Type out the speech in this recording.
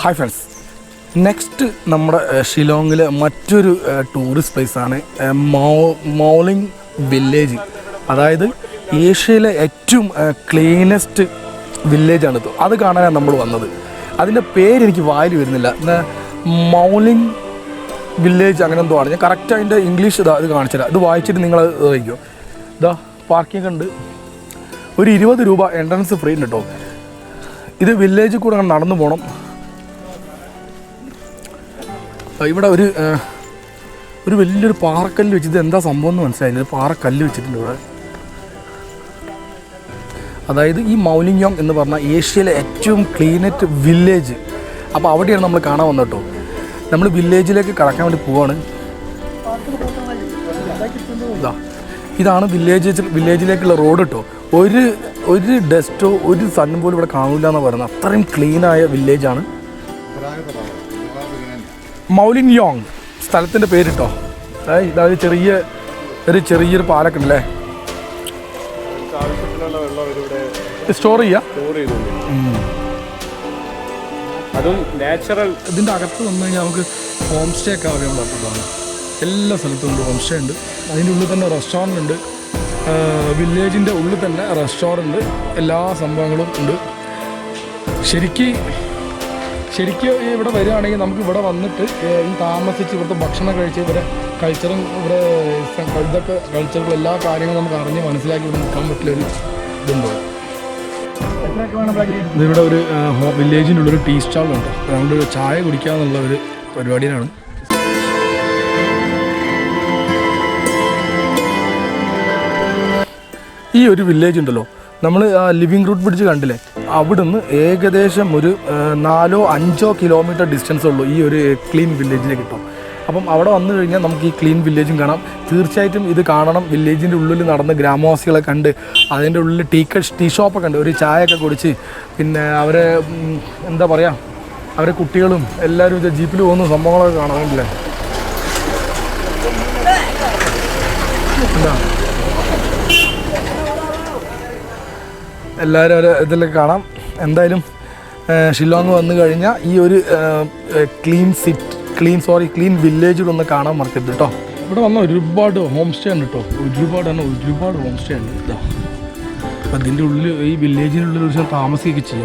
Hi friends next നമ്മുടെ ഷിലോങ്ങിലെ മറ്റൊരു tourist പ്ലേസാണ് മോ മൗ വില്ലേജ് അതായത് ഏഷ്യയിലെ ഏറ്റവും ക്ലീനസ്റ്റ് വില്ലേജാണ് ഇത്. അത് കാണാനാണ് നമ്മൾ വന്നത്. അതിന്റെ പേര് എനിക്ക് വായിൽ വരുന്നില്ല. മൗലിംഗ് വില്ലേജ് അങ്ങനെ എന്തോ ആണ്. ഞാൻ കറക്റ്റ് അതിന്റെ ഇംഗ്ലീഷ് ഇതാ ഇത് കാണിച്ചില്ല ഇത് വായിച്ചിട്ട് നിങ്ങൾ വയ്ക്കോ. ഇതാ പാർക്കിംഗ് ഉണ്ട്. ഒരു ഇരുപത് രൂപ എൻട്രൻസ് ഫ്രീ ഉണ്ട് കേട്ടോ ഇത് വില്ലേജിൽ കൂടെ നടന്നു പോകണം ഇവിടെ ഒരു ഒരു വലിയൊരു പാറക്കല്ല് വെച്ചിട്ട് എന്താ സംഭവം എന്ന് മനസ്സിലായില്ല. ഒരു പാറക്കല്ല് വെച്ചിട്ടുണ്ട് ഇവിടെ. അതായത് ഈ മൗലിംഗ്യോങ് എന്ന് പറഞ്ഞാൽ ഏഷ്യയിലെ ഏറ്റവും ക്ലീനറ്റ് വില്ലേജ്. അപ്പോൾ അവിടെയാണ് നമ്മൾ കാണാൻ വന്നത് കേട്ടോ. നമ്മൾ വില്ലേജിലേക്ക് കടക്കാൻ വേണ്ടി പോവാണ്. ഇതാ ഇതാണ് വില്ലേജ് വില്ലേജിലേക്കുള്ള റോഡ് കേട്ടോ. ഒരു ഒരു ഡസ്റ്റോ ഒരു സണ്ണും പോലും ഇവിടെ കാണില്ല എന്ന് പറയുന്നത്. അത്രയും ക്ലീനായ വില്ലേജാണ്. മൗലിൻ യോങ്. സ്ഥലത്തിന്റെ പേര് കേട്ടോ ഏയ് ഇതാ ഒരു ചെറിയ ഒരു ചെറിയൊരു പാലൊക്കെ ഉണ്ടല്ലേ? സ്റ്റോർ ചെയ്യാം? അതും നാച്ചുറൽ ഇതിന്റെ അകത്ത് വന്നു കഴിഞ്ഞാൽ നമുക്ക് ഹോം സ്റ്റേ ഒക്കെ അവൈലബിൾ ആക്കുന്നതാണ് എല്ലാ സ്ഥലത്തും ഉണ്ട് ഹോം സ്റ്റേ ഉണ്ട്. അതിന്റെ ഉള്ളിൽ തന്നെ റെസ്റ്റോറന്റ് ഉണ്ട്. വില്ലേജിന്റെ ഉള്ളിൽ തന്നെ റെസ്റ്റോറന്റ് എല്ലാ സംഭവങ്ങളും ഉണ്ട്. ശരിക്ക് ശരിക്കും ഇവിടെ വരികയാണെങ്കിൽ നമുക്ക് ഇവിടെ വന്നിട്ട് താമസിച്ച് ഇവിടുത്തെ ഭക്ഷണം കഴിച്ച് ഇവിടെ കൾച്ചറും ഇവിടെ കഴുതൊക്കെ ഇതൊക്കെ കൾച്ചറുകൾ എല്ലാ കാര്യങ്ങളും നമുക്ക് അറിഞ്ഞ് മനസ്സിലാക്കി ഇവിടെ നിൽക്കാൻ പറ്റില്ല ഒരു ഇതുണ്ടോ. ഇതിവിടെ ഒരു വില്ലേജിന്റെ ഉള്ളൊരു ടീ സ്റ്റാളുണ്ട് അതുകൊണ്ട് ചായ ചായ കുടിക്കാന്നുള്ള ഒരു പരിപാടിയിലാണ്. ഈ ഒരു വില്ലേജ് ഉണ്ടല്ലോ നമ്മൾ ആ ലിവിങ് റൂട്ട് ബ്രിഡ്ജ് കണ്ടില്ലേ? അവിടുന്ന് ഏകദേശം ഒരു നാലോ അഞ്ചോ കിലോമീറ്റർ ഡിസ്റ്റൻസ് ഉള്ളൂ ഈ ഒരു ക്ലീൻ വില്ലേജിലേക്ക് കിട്ടും അപ്പം അവിടെ വന്നു കഴിഞ്ഞാൽ നമുക്ക് ഈ ക്ലീൻ വില്ലേജും കാണാം. തീർച്ചയായിട്ടും ഇത് കാണണം. വില്ലേജിന്റെ ഉള്ളിൽ നടന്ന് ഗ്രാമവാസികളെ കണ്ട് അതിന്റെ ഉള്ളിൽ ടീ ടീ ഷോപ്പൊക്കെ ഉണ്ട് ഒരു ചായയൊക്കെ കുടിച്ച് പിന്നെ അവരെ എന്താ പറയുക അവരെ കുട്ടികളും എല്ലാവരും ഇത് ജീപ്പിൽ പോകുന്ന സംഭവങ്ങളൊക്കെ കാണാറുണ്ടല്ലേ എന്താ? എല്ലാവരും ഒരു ഇതിലൊക്കെ കാണാം. എന്തായാലും ഷില്ലോങ് വന്നു കഴിഞ്ഞാൽ ഈ ഒരു clean sit clean sorry clean വില്ലേജിലൊന്ന് കാണാൻ മറക്കരുത് കേട്ടോ ഇവിടെ വന്ന ഒരുപാട് ഹോം സ്റ്റേ ഉണ്ട് കേട്ടോ ഒരുപാട് തന്നെ ഒരുപാട് ഹോം സ്റ്റേ ഉണ്ട്. കേട്ടോ അപ്പം അതിന്റെ ഉള്ളിൽ ഈ വില്ലേജിനുള്ളിൽ ഒരു ദിവസം താമസിക്കുകയൊക്കെ